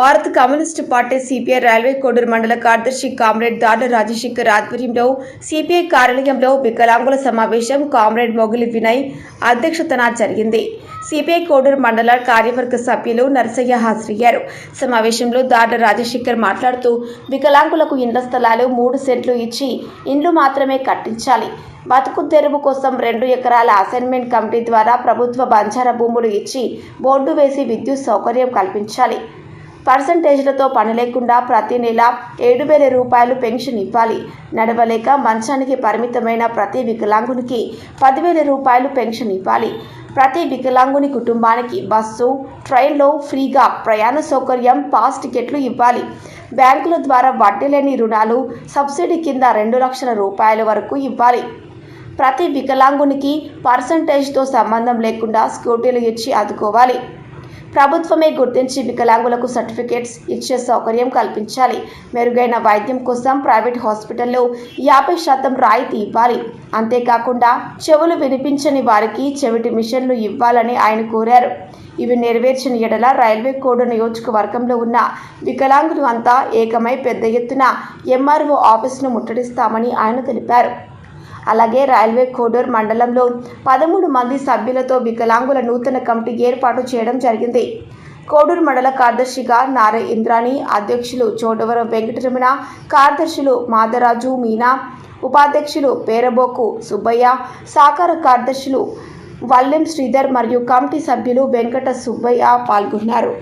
భారత Communist Party CPI Railway Koduru మండల కార్యదర్శి కామ్రేడ్ దాడ రాజశేఖర్ ఆధ్వర్యంలో సిపిఐ కార్యాలయంలో వికలాంగుల సమావేశం కామ్రేడ్ మొగిలి వినయ్ అధ్యక్షతన జరిగింది. సిపిఐ కోడూరు మండల కార్యవర్గ సభ్యులు నరసయ్య హాజరయ్యారు. సమావేశంలో దాడ రాజశేఖర్ మాట్లాడుతూ వికలాంగులకు ఇండ్ల స్థలాలు మూడు సెంట్లు ఇచ్చి ఇండ్లు మాత్రమే కట్టించాలి. బతుకు తెరువు కోసం రెండు ఎకరాల అసైన్మెంట్ కమిటీ ద్వారా ప్రభుత్వ బంజారా భూములు ఇచ్చి బోర్డు వేసి విద్యుత్ సౌకర్యం కల్పించాలి. పర్సంటేజ్లతో పని లేకుండా ప్రతి నెల ఏడు వేల రూపాయలు పెన్షన్ ఇవ్వాలి. నడవలేక మంచానికి పరిమితమైన ప్రతి వికలాంగునికి పదివేల రూపాయలు పెన్షన్ ఇవ్వాలి. ప్రతి వికలాంగుని కుటుంబానికి బస్సు ట్రైన్లో ఫ్రీగా ప్రయాణ సౌకర్యం పాస్ టికెట్లు ఇవ్వాలి. బ్యాంకుల ద్వారా వడ్డీ లేని రుణాలు సబ్సిడీ కింద రెండు లక్షల రూపాయల వరకు ఇవ్వాలి. ప్రతి వికలాంగునికి పర్సంటేజ్తో సంబంధం లేకుండా స్కూటీలు ఇచ్చి ఆదుకోవాలి. ప్రభుత్వమే గుర్తించి వికలాంగులకు సర్టిఫికేట్స్ ఇచ్చే సౌకర్యం కల్పించాలి. మెరుగైన వైద్యం కోసం ప్రైవేట్ హాస్పిటల్లో యాభై శాతం రాయితీ ఇవ్వాలి. అంతేకాకుండా చెవులు వినిపించని వారికి చెవిటి మిషన్లు ఇవ్వాలని ఆయన కోరారు. ఇవి నెరవేర్చిన ఎడల రైల్వే కోడ్ నియోజకవర్గంలో ఉన్న వికలాంగులు అంతా ఏకమై పెద్ద ఎత్తున ఎంఆర్ఓ ఆఫీసును ముట్టడిస్తామని ఆయన తెలిపారు. అలాగే రైల్వే కోడూర్ మండలంలో పదమూడు మంది సభ్యులతో వికలాంగుల నూతన కమిటీ ఏర్పాటు చేయడం జరిగింది. కోడూరు మండల కార్యదర్శిగా నారే ఇంద్రాణి అధ్యక్షులు చోడవరం వెంకటరమణ కార్యదర్శులు మాదరాజు మీనా ఉపాధ్యక్షులు పేరబోకు సుబ్బయ్య సాకార కార్యదర్శులు వల్లెం శ్రీధర్ మరియు కమిటీ సభ్యులు వెంకట సుబ్బయ్య పాల్గొన్నారు.